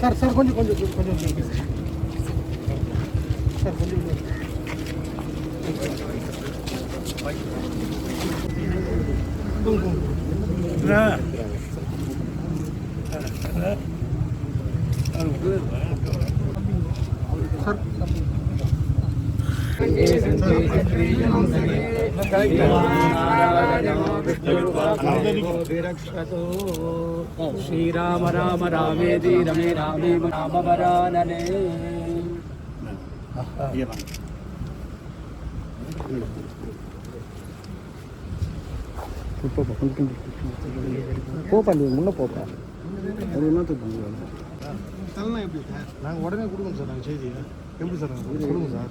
Sir sir கொஞ்சம் கொஞ்சம் கொஞ்சம் சார் கொஞ்சம் சார் श्रीराम राम रामेदि रमे रामे रामवरानने போப்பா நீ முன்ன போப்பா ஒரு என்னத்துக்கு தலைனா எப்படி சார் நாங்கள் உடனே கொடுக்கணும் சார் நாங்கள் செய்தியை. எப்படி சார் கொடுங்க சார்.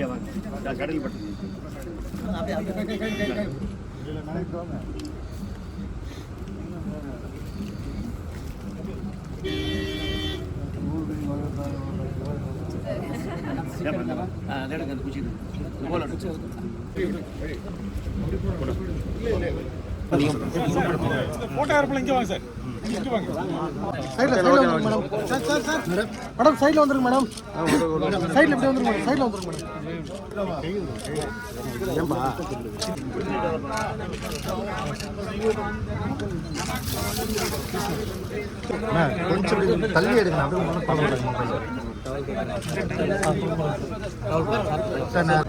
ஐயா வாங்க. கடல் பட்டு. ஃபோட்டோ ஏர்பிள் இங்கே வாங்க madam. Sir sir sir. Madam சைடில் வந்துருங்க மேடம். சைடில் இப்படி வந்துருங்க மேடம். சைடில் வந்துருங்க மேடம். கொஞ்சம் தள்ளி எடுங்க அப்படியே ஒன்றும் பார்க்க சார் நான்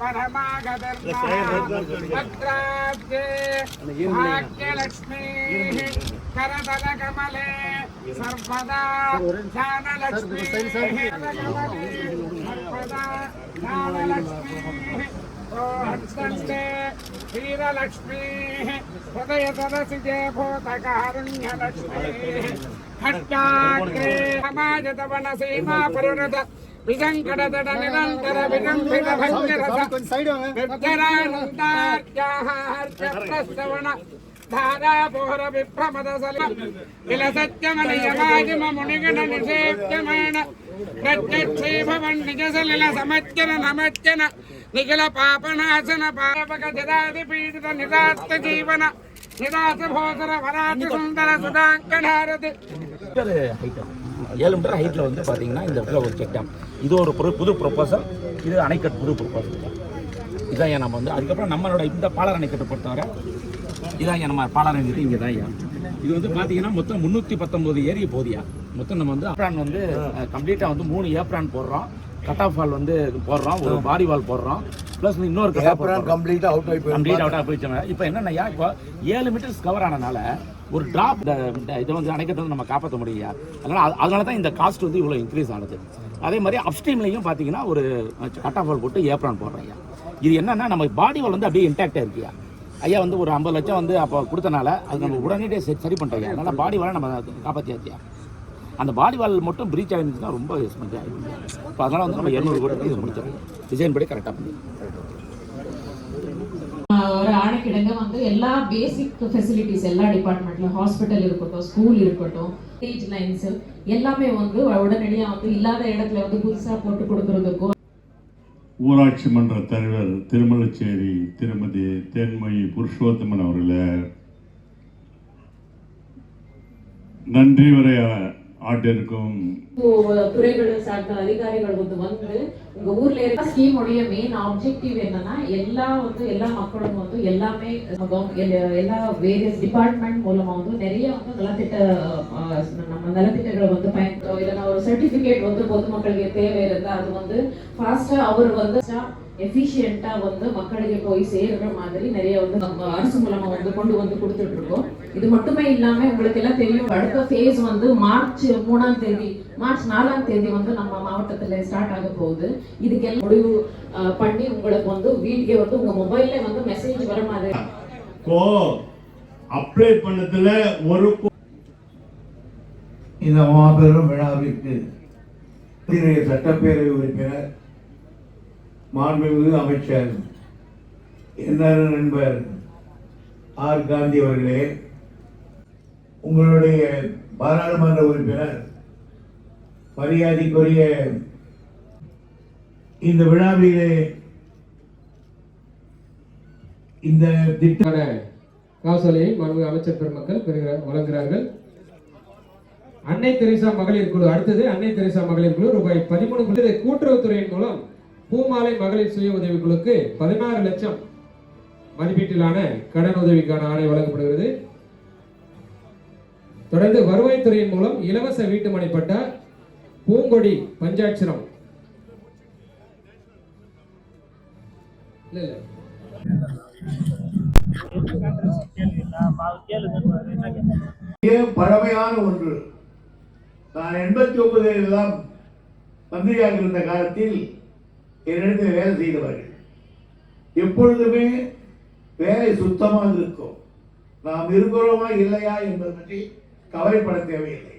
परमागदर्णाभद्राब्दे भाग्यलक्ष्मी करदलकमले सर्वदा ध्यानलक्ष्मी सर्वदा ध्यानलक्ष्मी हंसन्ते हृदय सदसि जय भूतकारुण्यलक्ष्मी खट्टाग्रे समाजतवन सीमा परिणत విగంకడదడ నిరంతర విగంకడ భంజరసరానంతార్చప్రశ్రవణ ధారాపోహర విభ్రమద సల. విలసత్యమనియమాజిమ మునిగణ నిషేప్యమైన నిఖిల పాపనాశన పాపక పీడిత నిరాత్త జీవన. నిరాశ భోసర వరాతి సుందర సుధాంకణారతి ஏழு மீட்டர் ஹைட்டில் வந்து பார்த்தீங்கன்னா இந்த இடத்துல ஒரு செக் டேம் இது ஒரு புது ப்ரொப்போசல் இது அணைக்கட்டு புது ப்ரொப்போசல் இதான் ஏன் நம்ம வந்து அதுக்கப்புறம் நம்மளோட இந்த பாலார் அணைக்கட்டை பொறுத்தவரை இதான் ஏன் நம்ம பாலார் அணைக்கட்டு இங்கே தான் ஏன் இது வந்து பார்த்தீங்கன்னா மொத்தம் முந்நூற்றி பத்தொம்போது ஏரிய போதியா. மொத்தம் நம்ம வந்து ஏப்ரான் வந்து கம்ப்ளீட்டாக வந்து மூணு ஏப்ரான் போடுறோம். கட் ஆஃப் வால் வந்து போடுறோம் ஒரு பாடி வால் போடுறோம். ப்ளஸ் இன்னொரு கம்ப்ளீட்டாக அவுட் ஆகி கம்ப்ளீட் அவுட் ஆஃப் போயிடுச்சு இப்போ என்னன்னா இப்போ ஏழு மீட்டர்ஸ் கவர் ஆனனால ஒரு டிராப் இதை வந்து அணைக்கத்தை வந்து நம்ம காப்பாற்ற முடியா அதனால அதனால தான் இந்த காஸ்ட் வந்து இவ்வளோ இன்க்ரீஸ் ஆனது. அதே மாதிரி அப்ஸ்ட்ரீம்லையும் பார்த்தீங்கன்னா ஒரு கட் ஆஃப் ஆல் போட்டு ஏப்ரான் போடுறோம் ஐயா. இது என்னன்னா நம்ம பாடி வால் வந்து அப்படியே இன்டாக்டாக இருக்கியா ஐயா. வந்து ஒரு ஐம்பது லட்சம் வந்து அப்போ கொடுத்தனால அது நம்ம உடனே சரி சரி பண்ணிட்டோம் ஐயா. அதனால் பாடி வாழை நம்ம காப்பாற்றியாச்சியா அந்த பாடி வால் மட்டும் பிரீச் ஆகிருந்துச்சுன்னா ரொம்ப எக்ஸ்பென்சிவ் ஆகிடும் இப்போ அதனால் வந்து நம்ம இரநூறு கோடி இது முடிச்சோம் டிசைன் படி கரெக்டாக பண்ணி ஒரு ஆணைக்கிடங்க வந்து எல்லா பேசிக் ஃபெசிலிட்டிஸ் எல்லா டிபார்ட்மெண்ட்ல ஹாஸ்பிட்டல் இருக்கட்டும் ஸ்கூல் இருக்கட்டும் ஸ்டேஜ் லைன்ஸ் எல்லாமே வந்து உடனடியாக வந்து இல்லாத இடத்துல வந்து புதுசாக போட்டு கொடுக்கறதுக்கும் ஊராட்சி மன்ற தலைவர் திருமலச்சேரி திருமதி தேன்மொழி புருஷோத்தமன் அவர்களை நன்றி உரை ஆட்டிற்கும் துறைகள் சார்ந்த அதிகாரிகள் வந்து வந்து உங்க ஊர்ல இருக்க ஸ்கீம் உடைய மெயின் ஆப்ஜெக்டிவ் என்னன்னா எல்லா வந்து எல்லா மக்களும் வந்து எல்லாமே எல்லா- வேரியஸ் டிபார்ட்மெண்ட் மூலமா வந்து நிறைய வந்து நலத்திட்ட நம்ம நலத்திட்டங்களை வந்து பயன் இல்லைன்னா ஒரு சர்டிபிகேட் வந்து பொதுமக்களுக்கு தேவை இருந்தா அது வந்து ஃபாஸ்டா அவர் வந்து எஃபிஷியண்டா வந்து மக்களுக்கு போய் சேர்ற மாதிரி நிறைய வந்து நம்ம அரசு மூலமா வந்து கொண்டு வந்து கொடுத்துட்டு இருக்கோம். இது மட்டுமே இல்லாம உங்களுக்கு எல்லாம் தெரியும் அடுத்த ஃபேஸ் வந்து மார்ச் மூணாம் தேதி மார்ச் நாலாம் தேதி வந்து நம்ம மாவட்டத்துல ஸ்டார்ட் ஆக போகுது. இதுக்கெல்லாம் முடிவு பண்ணி உங்களுக்கு வந்து வீட்டுக்கே வந்து உங்க மொபைல்ல வந்து மெசேஜ் வர மாதிரி கோ அப்ளை பண்ணதுல ஒரு இந்த மாபெரும் விழாவிற்கு இன்றைய சட்டப்பேரவை உறுப்பினர் மாண்புமிகு அமைச்சர் என்ன நண்பர் ஆர். காந்தி அவர்களே உங்களுடைய பாராளுமன்ற உறுப்பினர் மரியாதைக்குரிய இந்த விழாவிலே இந்த திட்ட காசோலையை மாண்புமிகு அமைச்சர் பெருமக்கள் வழங்குகிறார்கள். அன்னை தெரேசா மகளிர் குழு அடுத்தது அன்னை தெரேசா மகளிர் குழு ரூபாய் பதிமூணு புள்ளி கூட்டுறவுத்துறையின் மூலம் பூமாலை மகளிர் சுய உதவி குழுக்கு பதினாறு லட்சம் மதிப்பீட்டிலான கடன் உதவிக்கான ஆணை வழங்கப்படுகிறது. தொடர்ந்து வருவாய்த்துறையின் மூலம் இலவச வீட்டுமனை பட்டா பூங்கொடி பஞ்சாட்சரம். பழமையான ஒன்று. நான் எண்பத்தி ஒன்பதில் எல்லாம் மந்திரியாக இருந்த காலத்தில் என்னிடத்தில் வேலை செய்தவர்கள். எப்பொழுதுமே வேலை சுத்தமாக இருக்கும். நாம் இருக்கிறோமா இல்லையா என்பது பற்றி கவலைப்பட தேவையில்லை.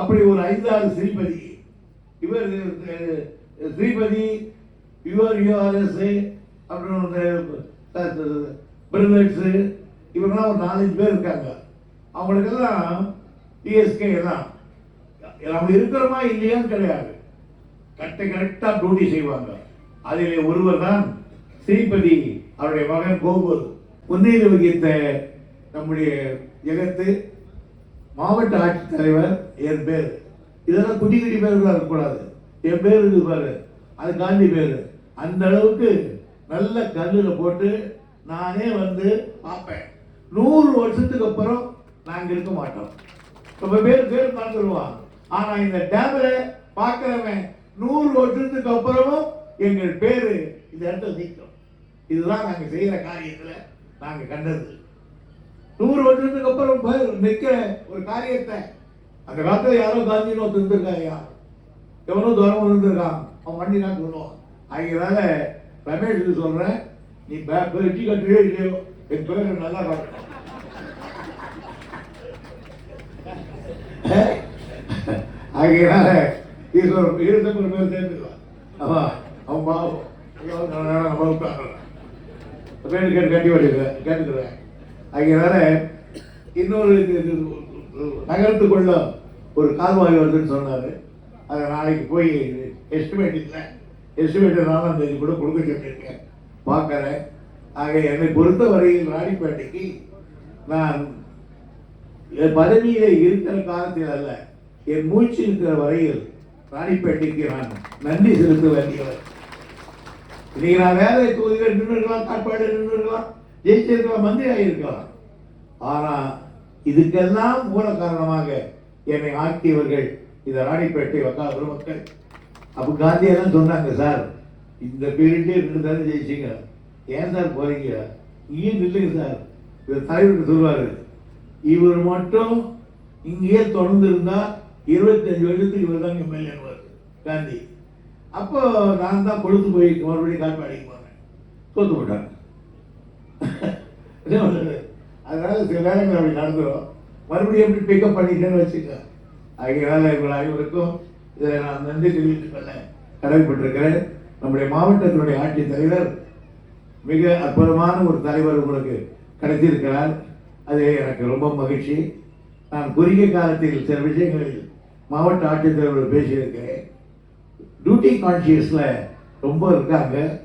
அப்படி ஒரு ஐந்தாறு ஸ்ரீபதி இவர் ஸ்ரீபதி யுவர் யுஆர்எஸ் அப்புறம் பிரதர்ஸ் இவங்கெல்லாம் ஒரு நாலஞ்சு பேர் இருக்காங்க. அவங்களுக்கெல்லாம் டிஎஸ்கே எல்லாம் அவங்க இருக்கிறோமா இல்லையான்னு கிடையாது. கரெக்டாக கரெக்டாக டியூட்டி செய்வாங்க. அதில் ஒருவர் தான் ஸ்ரீபதி அவருடைய மகன் கோகுல். முன்னிலை வகித்த நம்முடைய ஜெகத்து. மாவட்ட ஆட்சித்தலைவர் என் பேர். இதெல்லாம் குட்டி குட்டி பேர்களாக இருக்கக்கூடாது. என் பேர் இருக்குது பாரு. அது காந்தி பேர். அந்த அளவுக்கு நல்ல கல்லில் போட்டு நானே வந்து பார்ப்பேன். நூறு வருஷத்துக்கு அப்புறம் நாங்கள் இருக்க மாட்டோம். ரொம்ப பேர் பேர் பார்த்துருவான் ஆனால் இந்த டேம்ல பார்க்குறவன் நூறு வருஷத்துக்கு அப்புறமும் எங்கள் பேர் இந்த இடத்துல நிற்கும். இதுதான் நாங்கள் செய்கிற காரியத்தில் நாங்கள் கண்டது. நூறு வருஷத்துக்கு அப்புறம் பேர் நிற்கிற ஒரு காரியத்தை. அந்த காலத்தில் யாரோ காந்தின்னு ஒருத்தர் இருந்திருக்காயா எவனோ தூரம் இருந்திருக்கான் அவன் வண்டி நான் சொல்லுவான் அதனால ரமேஷுக்கு சொல்றேன் நீ பே- கட்டுவே இல்லையோ? என் பேர் நல்லா காட்டும். ஆகையினால ஈஸ்வரன் ஒரு பேர் சேர்த்துக்கலாம் ஆமா அவன் பாவம். பேர் கேட்டு கட்டி வச்சுக்கிறேன் கேட்டுக்கிறேன். ஆகையினால இன்னொரு நகர்த்து கொள்ள ஒரு கால்வாய் வருதுன்னு சொன்னார். அதை நாளைக்கு போய் எஸ்டிமேட் இல்லை. எஸ்டிமேட் நாலாம் தேதி கூட கொடுக்க சொல்லியிருக்கேன். பார்க்கறேன். ஆக என்னை பொறுத்த வரையில் ராணிப்பேட்டைக்கு நான் என் இருக்கிற காலத்தில் அல்ல என் மூச்சு இருக்கிற வரையில் ராணிப்பேட்டைக்கு நான் நன்றி செலுத்த வேண்டியவர். இன்னைக்கு நான் வேலை தொகுதியில் நின்று இருக்கலாம் காட்பாடு நின்று இருக்கலாம் ஜெயிச்சிருக்கலாம் மந்திரி ஆகியிருக்கலாம் ஆனால் இதுக்கெல்லாம் மூல காரணமாக என்னை ஆக்கியவர்கள் இந்த ராணிப்பேட்டை வக்கா மக்கள். அப்போ காந்தியெல்லாம் சொன்னாங்க சார் இந்த பீரியட்லேயே ரெண்டு தானே ஜெயிச்சிங்க. ஏன் சார் போறீங்க? இங்கேயும் நில்லுங்க சார். இந்த தலைவருக்கு சொல்லுவார் இவர் மட்டும் இங்கேயே தொடர்ந்து இருந்தால் இருபத்தஞ்சு வருஷத்துக்கு இவர் தான் எம்எல்ஏன்வார் காந்தி. அப்போ நான் தான் கொழுத்து போய் மறுபடியும் காட்பாடிக்கு போனேன். தோத்து போட்டாங்க. அதனால சில நேரங்கள் அப்படி நடந்துடும் மறுபடியும் எப்படி பிக்கப் பண்ணிட்டேன்னு வச்சுக்க. அதனால இவர்கள் அனைவருக்கும் இதை நான் நன்றி தெரிவித்துக் கொள்ள கடமைப்பட்டிருக்கிறேன். நம்முடைய மாவட்டத்தினுடைய ஆட்சித் தலைவர் மிக அற்புதமான ஒரு தலைவர் உங்களுக்கு கிடைத்திருக்கிறார். அது எனக்கு ரொம்ப மகிழ்ச்சி. நான் குறுகிய காலத்தில் சில விஷயங்களில் மாவட்ட ஆட்சித்தலைவர் பேசியிருக்கிறேன். டியூட்டி கான்சியஸில் ரொம்ப இருக்காங்க.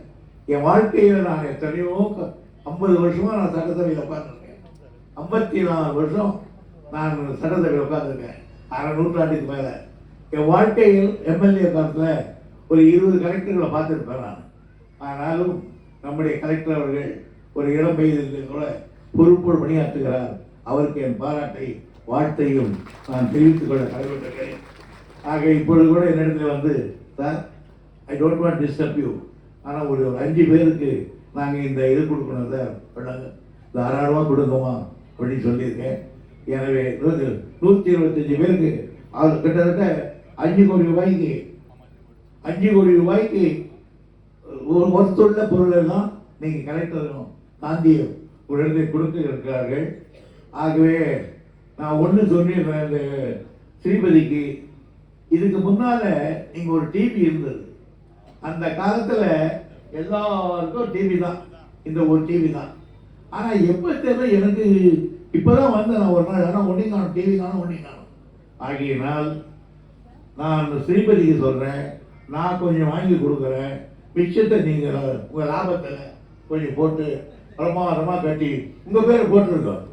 என் வாழ்க்கையில் நான் எத்தனையோ ஐம்பது வருஷமாக நான் சட்டசபையில் உட்காந்துருக்கேன் ஐம்பத்தி நாலு வருஷம் நான் சட்டசபையில் உட்காந்துருக்கேன் அரை நூற்றாண்டுக்கு மேலே. என் வாழ்க்கையில் எம்எல்ஏ காலத்தில் ஒரு இருபது கலெக்டர்களை பார்த்துருப்பேன் நான். ஆனாலும் நம்முடைய கலெக்டர் அவர்கள் ஒரு இளம் வயதில் கூட பொறுப்போடு பணியாற்றுகிறார். அவருக்கு என் பாராட்டை வாழ்த்தையும் நான் தெரிவித்துக் கொள்ள கடமைப்பட்டிருக்கிறேன். ஆக இப்பொழுது கூட என்னிடத்தில் வந்து sir I don't want disturb you ஆனால் ஒரு ஒரு அஞ்சு பேருக்கு நாங்கள் இந்த இது கொடுக்கணும் தாராளமாக கொடுங்கம்மா அப்படின்னு சொல்லியிருக்கேன். எனவே நூற்றி இருபத்தஞ்சி பேருக்கு அவர் கிட்டத்தட்ட அஞ்சு கோடி ரூபாய்க்கு அஞ்சு கோடி ரூபாய்க்கு ஒரு ஒத்துள்ள பொருளை எல்லாம் நீங்கள் கலெக்டரும் காந்தியும் உடனே இடத்தை கொடுக்க இருக்கிறார்கள் ஆகவே நான் ஒன்று சொல்லியிருந்தேன் இந்த ஸ்ரீபதிக்கு. இதுக்கு முன்னால் நீங்கள் ஒரு டிவி இருந்தது. அந்த காலத்தில் எல்லாருக்கும் டிவி தான். இந்த ஒரு டிவி தான். ஆனா எப்ப தெரியல எனக்கு இப்பதான் வந்து நான் ஒரு நாள். ஆனா ஒன்றையும் காணும். டிவி காணும் ஒன்றையும் காணும். ஆகியனால் நான் ஸ்ரீபதிக்கு சொல்றேன். நான் கொஞ்சம் வாங்கி கொடுக்குறேன். மிச்சத்தை நீங்க உங்க லாபத்துல கொஞ்சம் போட்டு பிரமாதமா கட்டி உங்க பேர் போட்டுருக்கோம்.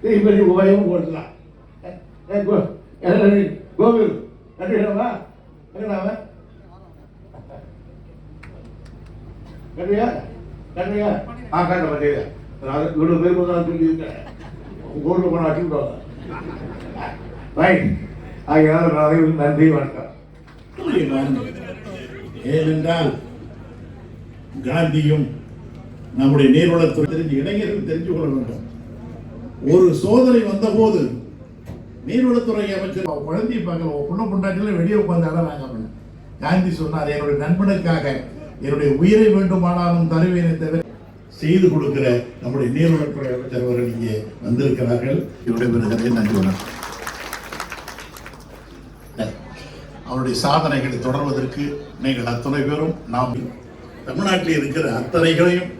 ஸ்ரீபதி உபயோகம் போட்டுலாம் கோவில் கட்டிடவா? கட்டிடாவ? கட்டியா கட்டியா ஆ கட்ட பட்டியா அது இவ்வளோ பேர் வந்து சொல்லியிருக்கேன் உங்க ஊரில் போனால் வச்சுக்கிட்டோம் ரைட் ஆகையால் நான் அனைவருக்கும் நன்றி வணக்கம். ஏனென்றால் காந்தியும் நம்முடைய நீர்வளத்துறை தெரிஞ்சு இளைஞர்கள் தெரிஞ்சு கொள்ள வேண்டும். ஒரு சோதனை வந்தபோது நீர்வளத்துறை அமைச்சர் அவன் குழந்தைய பார்க்கல உன் பொண்ணு பொண்டாட்டில வெளியே உட்காந்தாலும் நாங்க அப்படின்னு. காந்தி சொன்னார் என்னுடைய நண்பனுக்காக என்னுடைய உயிரை வேண்டுமானாலும் தருவேனே தவிர செய்து கொடுக்கிற நம்முடைய நீர்வளத்துறை அமைச்சர் அவர்கள் இங்கே வந்திருக்கிறார்கள். விடைபெறுகிறேன் நன்றி வணக்கம். அவருடைய சாதனைகளை தொடர்வதற்கு நீங்கள் அத்தனை பேரும் நாம் தமிழ்நாட்டில் இருக்கிற அத்தனைகளையும்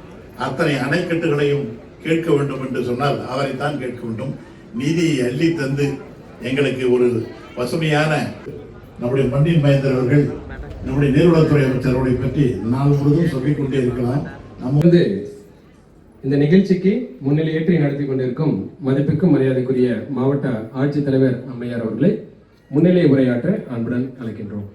அத்தனை அணைக்கட்டுகளையும் கேட்க வேண்டும் என்று சொன்னால் அவரைத்தான் கேட்க வேண்டும். நிதியை அள்ளி தந்து எங்களுக்கு ஒரு பசுமையான நம்முடைய மண்ணின் மயந்தர் அவர்கள் நம்முடைய நீர்வளத்துறை அமைச்சர் பற்றி நாள் முழுவதும் சொல்லிக் கொண்டே இருக்கலாம். நம்ம வந்து இந்த நிகழ்ச்சிக்கு முன்னிலையேற்றி நடத்தி கொண்டிருக்கும் மதிப்புக்கும் மரியாதைக்குரிய மாவட்ட ஆட்சித்தலைவர் அம்மையார் அவர்களை முன்னிலை உரையாற்ற அன்புடன் அழைக்கின்றோம்.